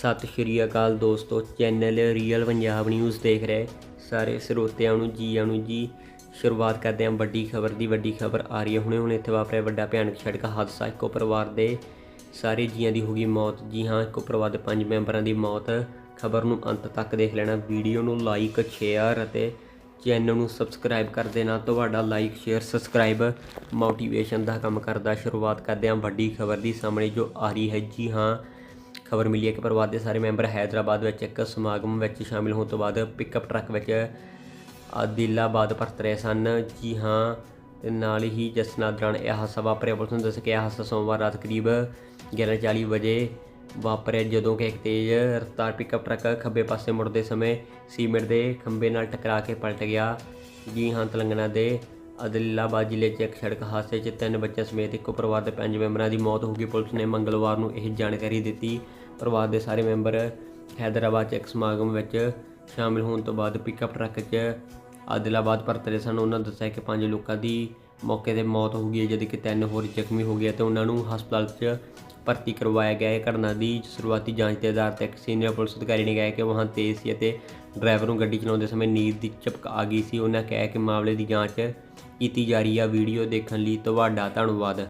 ਸਤਿ ਸ਼੍ਰੀ ਅਕਾਲ ਦੋਸਤੋ, channel real Punjab news ਦੇਖ ਰਹੇ ਸਾਰੇ ਸਰੋਤਿਆਂ ਨੂੰ, ਜੀਆਂ ਨੂੰ ਜੀ। ਸ਼ੁਰੂਆਤ ਕਰਦੇ ਹਾਂ ਵੱਡੀ ਖਬਰ ਦੀ, ਵੱਡੀ ਖਬਰ ਆ ਰਹੀ ਹੈ। ਹੁਣੇ ਹੁਣੇ ਇੱਥੇ ਵਾਪਰਿਆ ਵੱਡਾ ਭਿਆਨਕ ਸੜਕ ਹਾਦਸਾ, ਇੱਕੋ ਪਰਿਵਾਰ ਦੇ ਸਾਰੇ ਜੀਆਂ ਦੀ ਹੋ ਗਈ ਮੌਤ। ਜੀ ਹਾਂ, ਇੱਕੋ ਪਰਿਵਾਰ ਦੇ ਪੰਜ ਮੈਂਬਰਾਂ ਦੀ ਮੌਤ। ਖਬਰ ਨੂੰ ਅੰਤ ਤੱਕ ਦੇਖ ਲੈਣਾ, ਵੀਡੀਓ ਨੂੰ ਲਾਈਕ ਸ਼ੇਅਰ ਅਤੇ ਚੈਨਲ ਨੂੰ ਸਬਸਕ੍ਰਾਈਬ ਕਰ ਦੇਣਾ। ਤੁਹਾਡਾ ਲਾਈਕ ਸ਼ੇਅਰ ਸਬਸਕ੍ਰਾਈਬ ਮੋਟੀਵੇਸ਼ਨ ਦਾ ਕੰਮ ਕਰਦਾ। ਸ਼ੁਰੂਆਤ ਕਰਦੇ ਹਾਂ ਵੱਡੀ ਖਬਰ ਦੀ ਸਾਹਮਣੇ ਜੋ ਆ ਰਹੀ ਹੈ। ਜੀ ਹਾਂ ਖਬਰ ਮਿਲੀ ਹੈ ਕਿ ਪਰਿਵਾਰ ਦੇ ਸਾਰੇ ਮੈਂਬਰ ਹੈਦਰਾਬਾਦ ਵਿੱਚ ਇੱਕ ਸਮਾਗਮ ਵਿੱਚ ਸ਼ਾਮਿਲ ਹੋਣ ਤੋਂ ਬਾਅਦ ਪਿਕਅਪ ਟਰੱਕ ਵਿੱਚ ਆਦਿਲਾਬਾਦ ਪਰਤ ਰਹੇ ਸਨ। ਜੀ ਹਾਂ, ਤੇ ਨਾਲ ਹੀ ਜਿਸ ਨਾਲ ਦੌਰਾਨ ਇਹ ਹਾਦਸਾ ਵਾਪਰਿਆ। ਪੁਲਿਸ ਨੇ ਦੱਸਿਆ ਕਿ ਇਹ ਹਾਦਸਾ ਸੋਮਵਾਰ ਰਾਤ ਕਰੀਬ 11:40 ਵਜੇ ਵਾਪਰਿਆ, ਜਦੋਂ ਕਿ ਇੱਕ ਤੇਜ਼ ਰਫ਼ਤਾਰ ਪਿਕਅਪ ਟਰੱਕ ਖੱਬੇ ਪਾਸੇ ਮੁੜਦੇ ਸਮੇਂ ਸੀਮਿੰਟ ਦੇ ਖੰਭੇ ਨਾਲ ਟਕਰਾ ਕੇ ਪਲਟ ਗਿਆ। ਜੀ ਹਾਂ ਤੇਲੰਗਾਨਾ ਦੇ ਆਦਿਲਾਬਾਦ ਜ਼ਿਲ੍ਹੇ 'ਚ ਇੱਕ ਸੜਕ ਹਾਦਸੇ 'ਚ ਤਿੰਨ ਬੱਚਿਆਂ ਸਮੇਤ ਇੱਕੋ ਪਰਿਵਾਰ ਦੇ ਪੰਜ ਮੈਂਬਰਾਂ ਦੀ ਮੌਤ ਹੋ ਗਈ। ਪੁਲਿਸ ਨੇ ਮੰਗਲਵਾਰ ਨੂੰ ਇਹ ਜਾਣਕਾਰੀ ਦਿੱਤੀ। ਪਰਿਵਾਰ ਦੇ ਸਾਰੇ ਮੈਂਬਰ ਹੈਦਰਾਬਾਦ 'ਚ ਇੱਕ ਸਮਾਗਮ ਵਿੱਚ ਸ਼ਾਮਿਲ ਹੋਣ ਤੋਂ ਬਾਅਦ ਪਿਕਅਪ ਟਰੱਕ 'ਚ ਆਦਿਲਾਬਾਦ ਪਰਤ ਰਹੇ ਸਨ। ਉਹਨਾਂ ਦੱਸਿਆ ਕਿ ਪੰਜ ਲੋਕਾਂ ਦੀ ਮੌਕੇ ਤੇ ਮੌਤ ਹੋ ਗਈ ਹੈ ਜਦਕਿ ਤਿੰਨ ਹੋਰ ਜ਼ਖਮੀ ਹੋ ਗਏ ਤੇ ਉਹਨਾਂ ਨੂੰ ਹਸਪਤਾਲ 'ਚ ਭਰਤੀ ਕਰਵਾਇਆ ਗਿਆ ਹੈ। ਘਟਨਾ ਦੀ ਸ਼ੁਰੂਆਤੀ ਜਾਂਚ ਦੇ ਆਧਾਰ ਤੇ ਇੱਕ ਸੀਨੀਅਰ ਪੁਲਿਸ ਅਧਿਕਾਰੀ ਨੇ ਕਿਹਾ ਕਿ ਵਾਹਨ ਤੇਜ਼ ਸੀ ਅਤੇ ਡਰਾਈਵਰ ਨੂੰ ਗੱਡੀ ਚਲਾਉਂਦੇ ਸਮੇਂ ਨੀਂਦ ਦੀ ਝਪਕ ਆ ਗਈ ਸੀ। ਉਹਨਾਂ ਕਿਹਾ ਕਿ ਮਾਮਲੇ ਦੀ ਜਾਂਚ ਕੀਤੀ ਜਾ ਰਹੀ ਹੈ। ਵੀਡੀਓ ਦੇਖਣ ਲਈ ਤੁਹਾਡਾ ਧੰਨਵਾਦ।